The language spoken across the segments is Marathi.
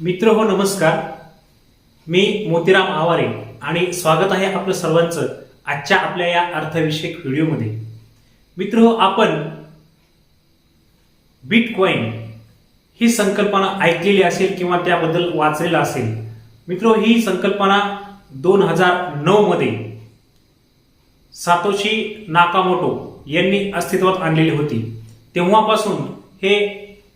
मित्र हो नमस्कार. मी मोतीराम आवारे आणि स्वागत आहे आपलं सर्वांचं आजच्या आपल्या या अर्थविषयक व्हिडिओमध्ये. मित्र हो आपण बिटकॉईन ही संकल्पना ऐकलेली असेल किंवा त्याबद्दल वाचलेलं असेल मित्र हो, ही संकल्पना दोन हजार नऊ मध्ये सातोशी नाकामोटो यांनी अस्तित्वात आणलेली होती. तेव्हापासून हे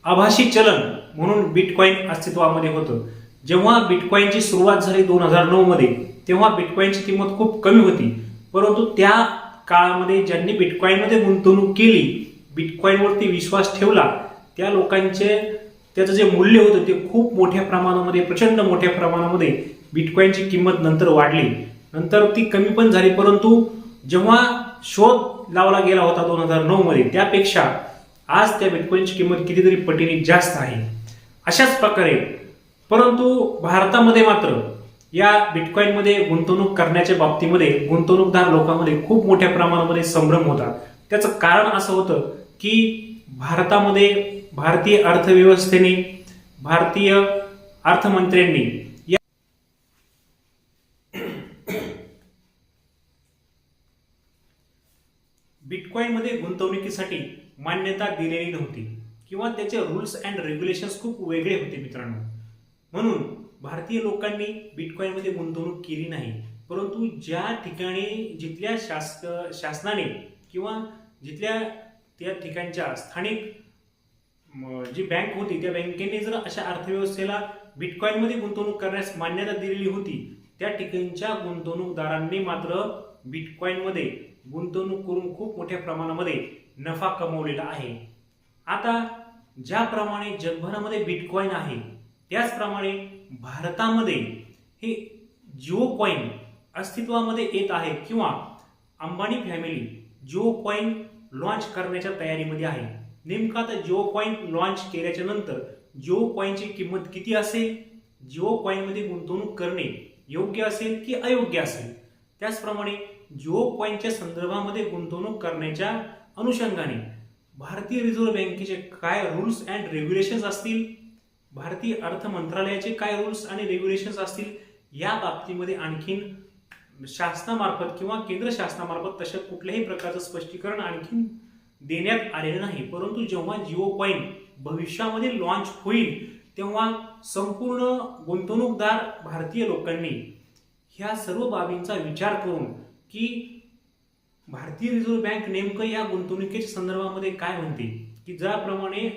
आभासी चलन म्हणून बिटकॉईन अस्तित्वामध्ये होतं. जेव्हा बिटकॉईनची सुरुवात झाली दोन हजार नऊ मध्ये तेव्हा बिटकॉईनची किंमत खूप कमी होती. परंतु त्या काळामध्ये ज्यांनी बिटकॉईनमध्ये गुंतवणूक केली बिटकॉईनवरती विश्वास ठेवला त्या लोकांचे त्याचं जे मूल्य होतं ते खूप मोठ्या प्रमाणामध्ये प्रचंड मोठ्या प्रमाणामध्ये बिटकॉईनची किंमत नंतर वाढली. नंतर ती कमी पण झाली परंतु जेव्हा शोध लावला गेला होता दोन हजार नऊमध्ये त्यापेक्षा आज त्या बिटकॉईनची किंमत कितीतरी पटीने जास्त आहे. अशाच प्रकारे. परंतु भारतामध्ये मात्र या बिटकॉईनमध्ये गुंतवणूक करण्याच्या बाबतीमध्ये गुंतवणूकदार लोकांमध्ये खूप मोठ्या प्रमाणामध्ये संभ्रम होता. त्याचं कारण असं होतं की भारतामध्ये भारतीय अर्थव्यवस्थेने भारतीय अर्थमंत्र्यांनी या गुंतवणुकीसाठी मान्यता दिलेली नव्हती. किंवा त्याचे रूल्स अँड रेग्युलेशन्स खूप वेगळे होते मित्रांनो. म्हणून भारतीय लोकांनी बिटकॉईनमध्ये गुंतवणूक केली नाही. परंतु ज्या ठिकाणी जिथल्या शास शासनाने किंवा जिथल्या त्या ठिकाणच्या स्थानिक जी बँक होती त्या बँकेने जर अशा अर्थव्यवस्थेला बिटकॉईनमध्ये गुंतवणूक करण्यास मान्यता दिलेली होती त्या ठिकाणच्या गुंतवणूकदारांनी मात्र बिटकॉईनमध्ये गुंतवणूक करून खूप मोठ्या प्रमाणामध्ये नफा कमवलेला आहे. आता ज्याप्रमाणे जगभरामध्ये बिटकॉईन आहे त्याचप्रमाणे भारतामध्ये हे जिओ कॉईन अस्तित्वामध्ये येत आहे किंवा Ambani family Jio coin launch करण्याच्या तयारीमध्ये आहे. नेमका आता जिओ कॉईन लॉन्च केल्याच्यानंतर जिओ कॉईनची किंमत किती असेल? जिओ कॉईनमध्ये गुंतवणूक करणे योग्य असेल की अयोग्य असेल? त्याचप्रमाणे जिओ कॉईनच्या संदर्भामध्ये गुंतवणूक करण्याच्या अनुषंगाने भारतीय रिझर्व्ह बँकेचे काय रूल्स अँड रेग्युलेशन्स असतील? भारतीय अर्थ मंत्रालयाचे काय रूल्स आणि रेग्युलेशन्स असतील? या बाबतीमध्ये आणखीन शासनामार्फत किंवा केंद्र शासनामार्फत तशा कुठल्याही प्रकारचं स्पष्टीकरण आणखीन देण्यात आलेलं नाही. परंतु जेव्हा जिओ कॉईन भविष्यामध्ये लॉन्च होईल तेव्हा संपूर्ण गुंतवणूकदार भारतीय लोकांनी ह्या सर्व बाबींचा विचार करून की भारतीय रिझर्व्ह बँक नेमकं या गुंतवणुकीच्या संदर्भामध्ये काय म्हणते? की ज्याप्रमाणे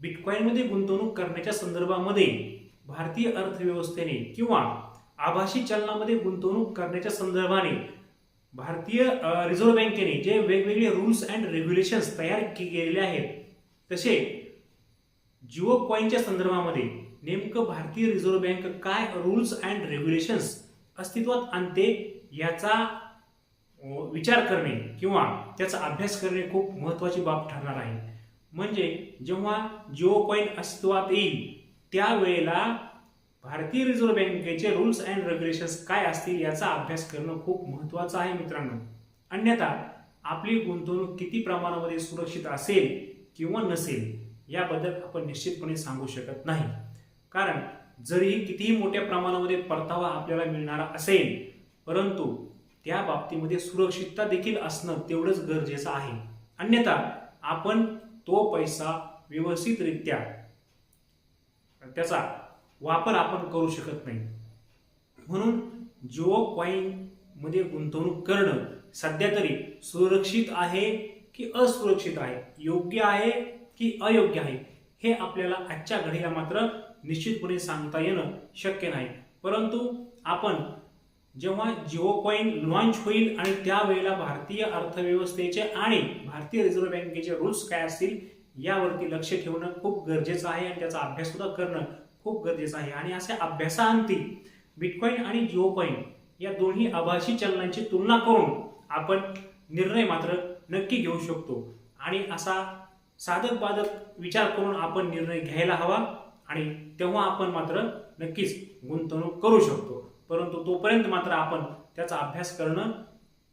बिटकॉईनमध्ये गुंतवणूक करण्याच्या संदर्भामध्ये भारतीय अर्थव्यवस्थेने किंवा आभासी चलनामध्ये गुंतवणूक करण्याच्या संदर्भाने भारतीय रिझर्व्ह बँकेने जे वेगवेगळे रूल्स अँड रेग्युलेशन्स तयार केलेले आहेत तसे जिओ कॉईनच्या संदर्भामध्ये नेमकं भारतीय रिझर्व्ह बँक काय रूल्स अँड रेग्युलेशन्स अस्तित्वात आणते याचा विचार करणे किंवा त्याचा अभ्यास करणे खूप महत्त्वाची बाब ठरणार आहे. म्हणजे जेव्हा जिओ कॉईन अस्तित्वात येईल त्यावेळेला भारतीय रिझर्व्ह बँकेचे रूल्स अँड रेग्युलेशन्स काय असतील याचा अभ्यास करणं खूप महत्त्वाचं आहे मित्रांनो. अन्यथा आपली गुंतवणूक किती प्रमाणामध्ये सुरक्षित असेल किंवा नसेल याबद्दल आपण निश्चितपणे सांगू शकत नाही. कारण जरीही कितीही मोठ्या प्रमाणामध्ये परतावा आपल्याला मिळणारा असेल परंतु त्या बाबतीमध्ये सुरक्षितता देखील असणं तेवढंच गरजेचं आहे. अन्यथा आपण तो पैसा व्यवस्थितरित्या त्याचा वापर आपण करू शकत नाही. म्हणून जिओ कॉईनमध्ये गुंतवणूक करणं सध्या तरी सुरक्षित आहे की असुरक्षित आहे? योग्य आहे की अयोग्य आहे? हे आपल्याला आजच्या घडीला मात्र निश्चितपणे सांगता येणं शक्य नाही. परंतु आपण जेव्हा जिओ कॉईन लॉन्च होईल आणि त्यावेळेला भारतीय अर्थव्यवस्थेचे आणि भारतीय रिझर्व्ह बँकेचे रूल्स काय असतील यावरती लक्ष ठेवणं खूप गरजेचं आहे आणि त्याचा अभ्यास सुद्धा करणं खूप गरजेचं आहे. आणि असे अभ्यासाअंती बिटकॉईन आणि जिओ कॉईन या दोन्ही आभासी चलनांची तुलना करून आपण निर्णय मात्र नक्की घेऊ शकतो. आणि असा साधक बाधक विचार करून आपण निर्णय घ्यायला हवा आणि तेव्हा आपण मात्र नक्कीच गुंतवणूक करू शकतो. परंतु तोपर्यंत मात्र आपण त्याचा अभ्यास करणं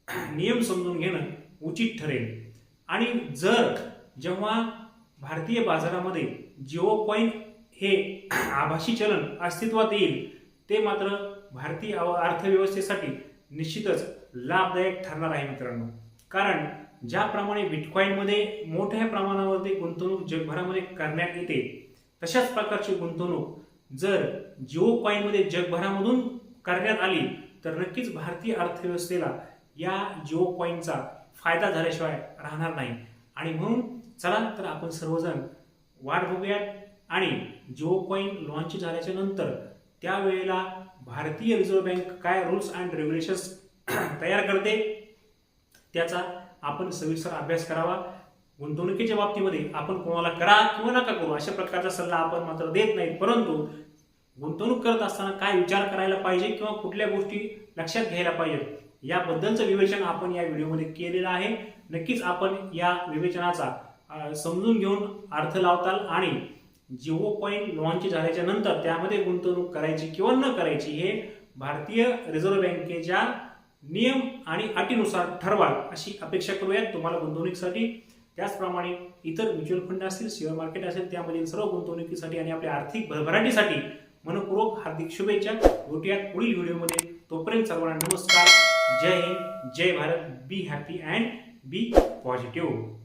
नियम समजून घेणं उचित ठरेल. आणि जर जेव्हा भारतीय बाजारामध्ये जिओ पॉईंट हे आभासी चलन अस्तित्वात येईल ते मात्र भारतीय अर्थव्यवस्थेसाठी निश्चितच लाभदायक ठरणार आहे मित्रांनो. कारण ज्याप्रमाणे बिटकॉईनमध्ये मोठ्या प्रमाणावरती गुंतवणूक जगभरामध्ये करण्यात येते तशाच प्रकारची गुंतवणूक जर जिओ कॉईनमध्ये जगभरामधून करण्यात आली तर नक्कीच भारतीय अर्थव्यवस्थेला या जिओ कॉईनचा फायदा झाल्याशिवाय राहणार नाही. आणि म्हणून चला तर आपण सर्वजण वाट बघूयात आणि जिओ कॉईन लॉन्च झाल्याच्यानंतर त्यावेळेला भारतीय रिझर्व्ह बँक काय रूल्स अँड रेग्युलेशन्स तयार करते त्याचा आपण सविस्तर अभ्यास करावा. गुंतवणुकीच्या बाबतीमध्ये आपण कोणाला करा किंवा नका करू अशा प्रकारचा सल्ला आपण मात्र देत नाही परंतु गुंतवणूक करत असताना काय विचार करायला पाहिजे किंवा कुठल्या गोष्टी लक्षात घ्यायला पाहिजेत याबद्दलचं विवेचन आपण या व्हिडिओमध्ये केलेलं आहे. नक्कीच आपण या विवेचनाचा समजून घेऊन अर्थ लावताल आणि जिओ पॉईंट लॉन्च झाल्याच्यानंतर त्यामध्ये गुंतवणूक करायची किंवा न करायची हे भारतीय रिझर्व्ह बँकेच्या नियम आणि अटीनुसार ठरवाल अशी अपेक्षा करूयात. तुम्हाला गुंतवणुकीसाठी त्याचप्रमाणे इतर म्युच्युअल फंड असतील शेअर मार्केट असेल त्यामधील सर्व गुंतवणुकीसाठी आणि आपल्या आर्थिक भरभराटीसाठी मनपूर्वक हार्दिक शुभेच्छा. भेटूयात पुढील व्हिडिओमध्ये. तोपर्यंत सर्वांना नमस्कार. जय हिंद जय Bharat. Be happy and be positive